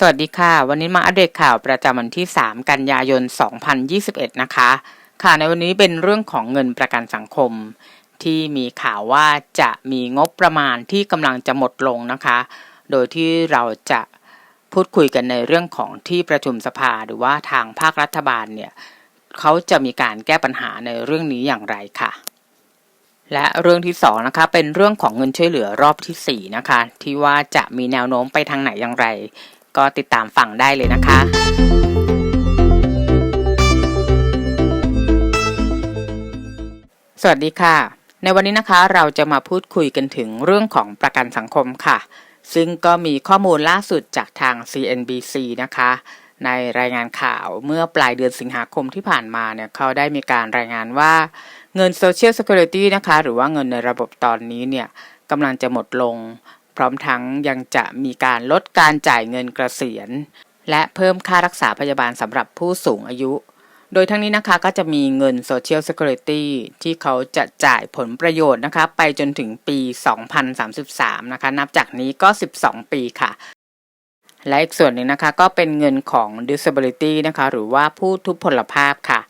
สวัสดีค่ะ วันนี้มาอัปเดตข่าวประจำวันที่ 3 กันยายน 2021 นะคะ ค่ะในวันนี้เป็นเรื่องของเงินประกันสังคม ที่มีข่าวว่าจะมีงบประมาณที่กำลังจะหมดลงนะคะ โดยที่เราจะพูดคุยกันในเรื่องของที่ประชุมสภาหรือว่าทางภาครัฐบาลเนี่ยเขาจะมีการแก้ปัญหาในเรื่องนี้อย่างไรค่ะ และเรื่องที่2นะคะเป็นเรื่องของเงินช่วยเหลือรอบที่4นะคะที่ว่าจะมีแนวโน้มไปทางไหนอย่างไร ก็ติดตามฟังได้เลยนะคะสวัสดีค่ะ ในวันนี้นะคะเราจะมาพูดคุยกันถึงเรื่องของประกันสังคมค่ะ ซึ่งก็มีข้อมูลล่าสุดจากทาง CNBC นะคะ ในรายงานข่าวเมื่อปลายเดือนสิงหาคมที่ผ่านมาเนี่ยเขาได้มีการรายงานว่าเงิน Social Security นะคะ หรือว่าเงินในระบบตอนนี้เนี่ยกำลังจะหมดลง พร้อมทั้งยังจะมีการลดการจ่ายเงินเกษียณและเพิ่มค่ารักษาพยาบาลสำหรับผู้สูงอายุ โดยทั้งนี้นะคะก็จะมีเงิน Social Security ที่เขาจะจ่ายผลประโยชน์นะคะไปจนถึงปี 2033 นะคะ นับจากนี้ก็ 12 ปีค่ะและอีกส่วนหนึ่งนะคะก็เป็นเงินของ Disability นะคะ หรือว่าผู้ทุพพลภาพค่ะ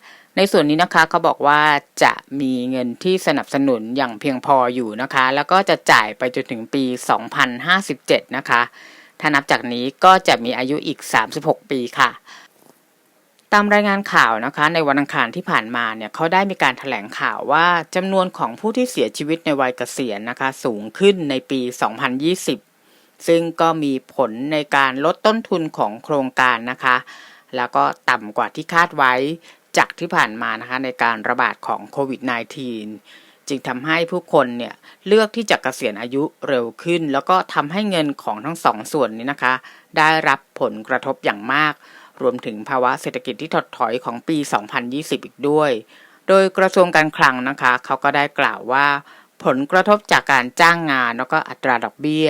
ในส่วนนี้นะคะเขาบอกว่าจะมีเงินที่สนับสนุนอย่างเพียงพออยู่นะคะ แล้วก็จะจ่ายไปจนถึงปี 2057 นะคะ ถ้านับจากนี้ก็จะมีอายุอีก 36 ปีค่ะตามรายงานข่าวนะคะ ในวันอังคารที่ผ่านมาเนี่ยเขาได้มีการถแถลงข่าวว่าจำนวนของผู้ที่เสียชีวิตในวัยเกษียณนะคะ สูงขึ้นในปี 2020 ซึ่งก็มีผลในการลดต้นทุนของโครงการนะคะ แล้วก็ต่ำกว่าที่คาดไว้จากที่ผ่านมานะคะในการระบาดของโควิด -19 จึงทำให้ผู้คนเนี่ยเลือกที่จะเกษียณอายุเร็วขึ้น แล้วก็ทำให้เงินของทั้งสองส่วนนี้นะคะ ได้รับผลกระทบอย่างมาก รวมถึงภาวะเศรษฐกิจที่ถดถอยของปี 2020 อีกด้วย โดยกระทรวงการคลังนะคะเขาก็ได้กล่าวว่า ผลกระทบจากการจ้างงานแล้วก็อัตราดอกเบี้ย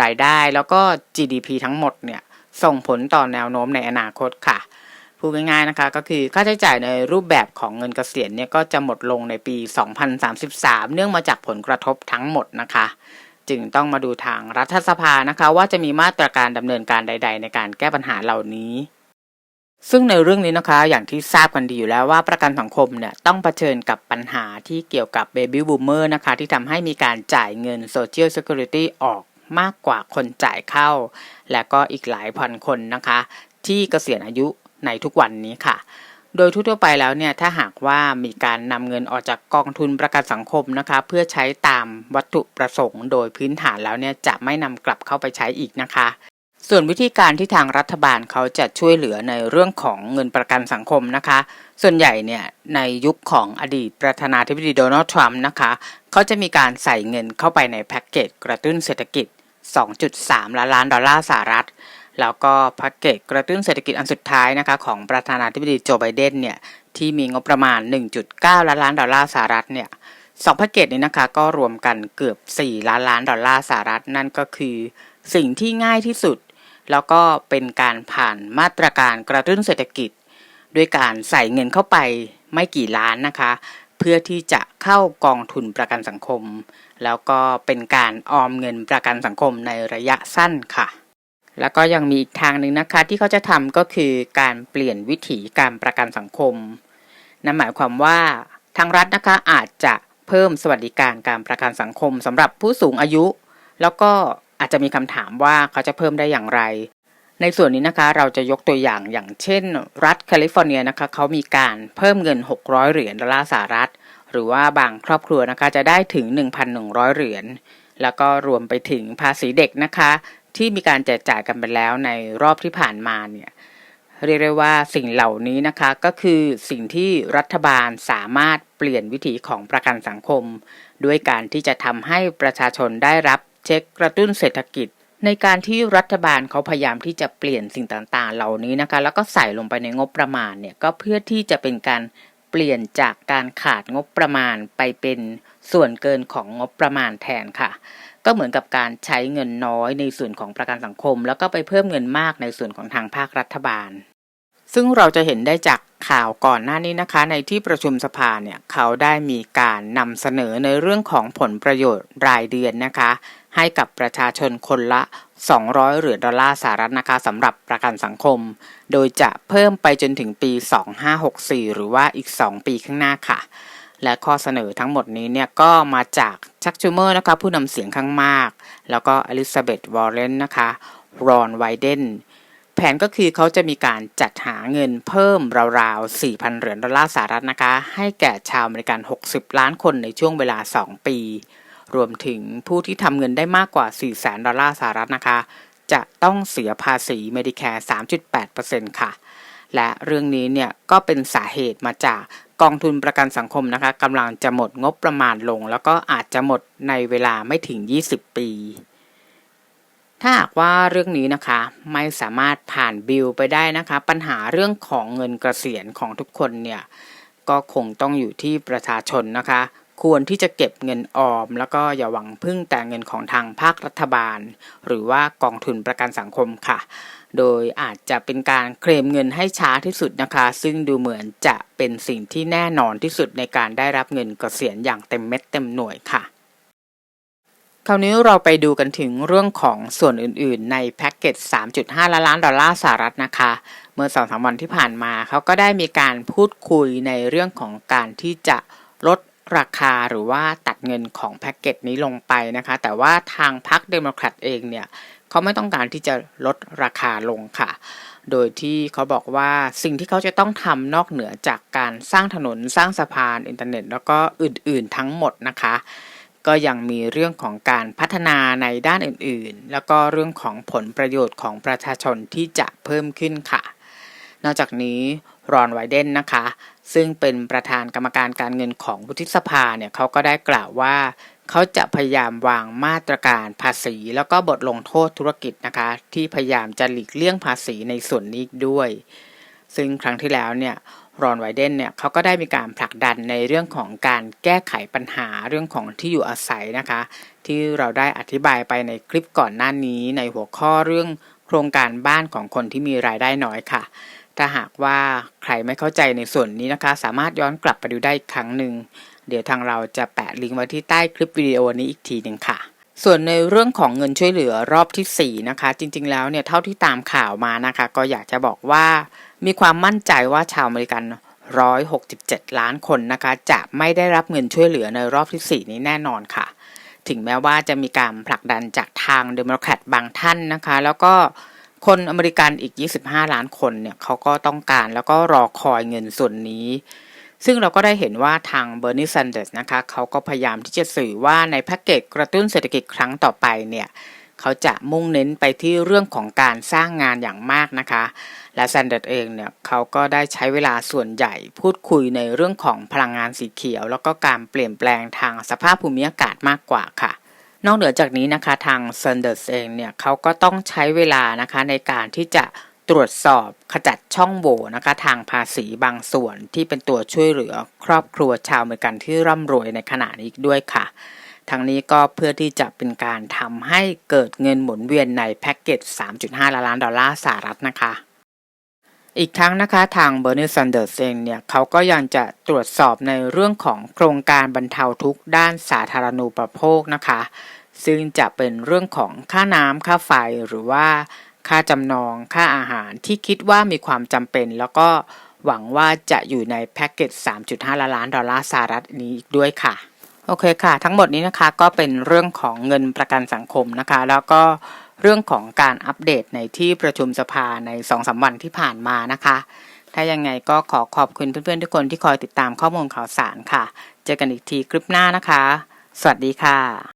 รายได้แล้วก็ GDP ทั้งหมดเนี่ยส่งผลต่อแนวโน้มในอนาคตค่ะ พูดง่ายๆนะคะก็คือค่าใช้จ่ายในรูปแบบของเงินเกษียณเนี่ยก็จะหมดลงในปี 2033 เนื่องมาจากผลกระทบทั้งหมดนะคะ จึงต้องมาดูทางรัฐสภานะคะ ว่าจะมีมาตรการดำเนินการใด ๆ ในการแก้ปัญหาเหล่านี้ซึ่งในเรื่องนี้นะคะอย่างที่ทราบกันดีอยู่แล้วว่าประกันสังคมเนี่ยต้องเผชิญกับปัญหาที่เกี่ยวกับเบบี้บูมเมอร์นะคะที่ทำให้มีการจ่ายเงิน Social Security ออกมากกว่าคนจ่ายเข้า และก็อีกหลายพันคนนะคะ ที่เกษียณอายุ ในทุกวันนี้ค่ะ โดยทั่วไปแล้วเนี่ยถ้าหากว่ามีการนำเงินออกจากกองทุนประกันสังคมนะคะ เพื่อใช้ตามวัตถุประสงค์ โดยพื้นฐานแล้วเนี่ยจะไม่นำกลับเข้าไปใช้อีกนะคะส่วนวิธีการที่ทางรัฐบาลเขาจะช่วยเหลือในเรื่องของเงินประกันสังคมนะคะ ส่วนใหญ่เนี่ยในยุคของอดีตประธานาธิบดีโดนัลด์ทรัมป์นะคะเขาจะมีการใส่เงินเข้าไปในแพ็กเกจกระตุ้นเศรษฐกิจ 2.3 ล้านล้านดอลลาร์สหรัฐ แล้วก็แพ็กเกจกระตุ้นเศรษฐกิจอันสุดท้ายนะคะของประธานาธิบดีโจไบเดนเนี่ยที่มีงบประมาณ 1.9 ล้านล้านดอลลาร์สหรัฐเนี่ยสองแพ็กเกจนี้นะคะก็รวมกันเกือบ 4 ล้านล้านดอลลาร์สหรัฐนั่นก็คือสิ่งที่ง่ายที่สุด แล้วก็เป็นการผ่านมาตรการกระตุ้นเศรษฐกิจ ด้วยการใส่เงินเข้าไปไม่กี่ล้านนะคะ เพื่อที่จะเข้ากองทุนประกันสังคม แล้วก็เป็นการออมเงินประกันสังคมในระยะสั้นค่ะ แล้วก็ยังมีอีกทางหนึ่งนะคะที่เขาจะทำก็คือการเปลี่ยนวิถีการประกันสังคม นั่นหมายความว่าทางรัฐนะคะอาจจะเพิ่มสวัสดิการการประกันสังคมสำหรับผู้สูงอายุ แล้วก็อาจจะมีคำถามว่าเขาจะเพิ่มได้อย่างไร ในส่วนนี้นะคะเราจะยกตัวอย่างอย่างเช่น รัฐแคลิฟอร์เนียนะคะเขามีการเพิ่มเงิน 600 เหรียญดอลลาร์สหรัฐ หรือว่าบางครอบครัวนะคะจะได้ถึง 1,100 เหรียญแล้วก็รวมไปถึงภาษีเด็กนะคะ ที่มีการแจกจ่ายกันไปแล้วในรอบที่ผ่านมาเนี่ยเรียกได้ว่าสิ่งเหล่านี้นะคะก็คือสิ่งที่รัฐบาลสามารถเปลี่ยนวิถีของประกันสังคม ด้วยการที่จะทำให้ประชาชนได้รับเช็คกระตุ้นเศรษฐกิจ ในการที่รัฐบาลเขาพยายามที่จะเปลี่ยนสิ่งต่างๆ เหล่านี้นะคะ แล้วก็ใส่ลงไปในงบประมาณเนี่ยก็เพื่อที่จะเป็นการเปลี่ยนจากการขาดงบประมาณไปเป็น ส่วนเกินของงบประมาณแทนค่ะ ก็เหมือนกับการใช้เงินน้อยในส่วนของประกันสังคม แล้วก็ไปเพิ่มเงินมากในส่วนของทางภาครัฐบาล ซึ่งเราจะเห็นได้จากข่าวก่อนหน้านี้นะคะ ในที่ประชุมสภาเนี่ยเขาได้มีการนำเสนอในเรื่องของผลประโยชน์รายเดือนนะคะ ให้กับประชาชนคนละ 200เหรียญดอลลาร์สหรัฐนะคะสำหรับประกันสังคม โดยจะเพิ่มไปจนถึงปี 2564 หรือว่าอีก 2 ปีข้างหน้าค่ะ และข้อเสนอทั้งหมดนี้เนี่ยก็มาจากชักชูเมอร์นะคะผู้นำเสียงข้างมาก แล้วก็อลิซาเบธวอร์เรนนะคะรอนไวเดนแผนก็คือเขาจะมีการจัดหาเงินเพิ่มราวๆ 4,000 เหรียญดอลลาร์สหรัฐนะคะ ให้แก่ชาวอเมริกัน 60 ล้านคนในช่วงเวลา 2 ปี รวมถึงผู้ที่ทำเงินได้มากกว่า 400,000 ดอลลาร์สหรัฐนะคะ จะต้องเสียภาษี Medicare 3.8%ค่ะ และเรื่องนี้เนี่ยก็เป็นสาเหตุมาจาก กองทุนประกันสังคมนะคะกำลังจะหมดงบประมาณลง แล้วก็อาจจะหมดในเวลาไม่ถึง 20 ปี ถ้าหากว่าเรื่องนี้นะคะไม่สามารถผ่านบิลไปได้นะคะ ปัญหาเรื่องของเงินเกษียณของทุกคนเนี่ยก็คงต้องอยู่ที่ประชาชนนะคะ ควรที่จะเก็บเงินออม แล้วก็อย่าหวังพึ่งแต่เงินของทางภาครัฐบาล หรือว่ากองทุนประกันสังคมค่ะ โดยอาจจะเป็นการเคลมเงินให้ช้าที่สุดนะคะ ซึ่งดูเหมือนจะเป็นสิ่งที่แน่นอนที่สุดในการได้รับเงินกเกษียณอย่างเต็มเม็ดเต็มหน่วยค่ะ คราวนี้เราไปดูกันถึงเรื่องของส่วนอื่นๆ ในแพ็กเกจ 3.5 ล้านล้านดอลลาร์สหรัฐนะคะ เมื่อสองสามวันที่ผ่านมาเขาก็ได้มีการพูดคุยในเรื่องของการที่จะลดราคาหรือว่าตัดเงินของแพ็กเกจนี้ลงไปนะคะ แต่ว่าทางพรรคเดโมแครตเองเนี่ย เขาไม่ต้องการที่จะลดราคาลงค่ะ โดยที่เขาบอกว่าสิ่งที่เขาจะต้องทำนอกเหนือจากการสร้างถนนสร้างสะพานอินเทอร์เน็ต แล้วก็อื่นๆทั้งหมดนะคะ ก็ยังมีเรื่องของการพัฒนาในด้านอื่นๆ แล้วก็เรื่องของผลประโยชน์ของประชาชนที่จะเพิ่มขึ้นค่ะ นอกจากนี้รอนไวเดนนะคะ ซึ่งเป็นประธานกรรมการการเงินของวุฒิสภาเนี่ยเขาก็ได้กล่าวว่า เขาจะพยายามวางมาตรการภาษี แล้วก็บทลงโทษธุรกิจนะคะ ที่พยายามจะหลีกเลี่ยงภาษีในส่วนนี้ด้วย ซึ่งครั้งที่แล้วเนี่ยรอนไวเดนเนี่ยเขาก็ได้มีการผลักดันในเรื่องของการแก้ไขปัญหาเรื่องของที่อยู่อาศัยนะคะ ที่เราได้อธิบายไปในคลิปก่อนหน้านี้ในหัวข้อเรื่องโครงการบ้านของคนที่มีรายได้น้อยค่ะ ถ้าหากว่าใครไม่เข้าใจในส่วนนี้นะคะ สามารถย้อนกลับไปดูได้อีกครั้งหนึ่ง เดี๋ยวทางเราจะแปะลิงก์ไว้ที่ใต้คลิปวิดีโอนี้อีกทีหนึ่งค่ะ ส่วนในเรื่องของเงินช่วยเหลือรอบที่ 4 นะคะ จริง ๆ แล้วเนี่ยเท่าที่ตามข่าวมานะคะ ก็อยากจะบอกว่ามีความมั่นใจว่าชาวอเมริกัน167 ล้านคนนะคะ จะไม่ได้รับเงินช่วยเหลือในรอบที่ 4 นี้แน่นอนค่ะ ถึงแม้ว่าจะมีการผลักดันจากทางเดโมแครตบางท่านนะคะ แล้วก็คนอเมริกันอีก 25 ล้านคนเนี่ยเขาก็ต้องการแล้วก็รอคอยเงินส่วนนี้ ซึ่งเราก็ได้เห็นว่าทางเบอร์นีแซนเดอร์สนะคะเขาก็พยายามที่จะสื่อว่าในแพ็กเกจกระตุ้นเศรษฐกิจครั้งต่อไปเนี่ยเขาจะมุ่งเน้นไปที่เรื่องของการสร้างงานอย่างมากนะคะ และแซนเดอร์เองเนี่ยเขาก็ได้ใช้เวลาส่วนใหญ่พูดคุยในเรื่องของพลังงานสีเขียว แล้วก็การเปลี่ยนแปลงทางสภาพภูมิอากาศมากกว่าค่ะนอกเหนือจากนี้นะคะทางเซนเดอร์เองเนี่ยเขาก็ต้องใช้เวลานะคะในการที่จะ ตรวจสอบขจัดช่องโหว่นะคะทางภาษีบางส่วนที่เป็นตัวช่วยเหลือครอบครัวชาวอเมริกันที่ร่ำรวยในขณะนี้ด้วยค่ะทั้งนี้ก็เพื่อที่จะเป็นการทำให้เกิดเงินหมุนเวียนในแพ็กเกจ 3.5 ล้านดอลลาร์สหรัฐนะคะ อีกครั้งนะคะทางเบอร์นีซันเดอร์เองเนี่ยเขาก็ยังจะตรวจสอบในเรื่องของโครงการบรรเทาทุกด้านสาธารณูปโภคนะคะ ซึ่งจะเป็นเรื่องของค่าน้ำค่าไฟหรือว่า ค่าจำนอง ค่าอาหารที่คิดว่ามีความจำเป็น แล้วก็หวังว่าจะอยู่ในแพ็กเกจ 3.5ล้านดอลลาร์สหรัฐนี้อีกด้วยค่ะ โอเคค่ะ ทั้งหมดนี้นะคะก็เป็นเรื่องของเงินประกันสังคมนะคะ แล้วก็เรื่องของการอัปเดตในที่ประชุมสภาในสองสาวันที่ผ่านมานะคะ ถ้ายังไงก็ขอขอบคุณเพื่อนๆทุกคนที่คอยติดตามข้อมูลข่าวสารค่ะ เจอกันอีกทีคลิปหน้านะคะ สวัสดีค่ะ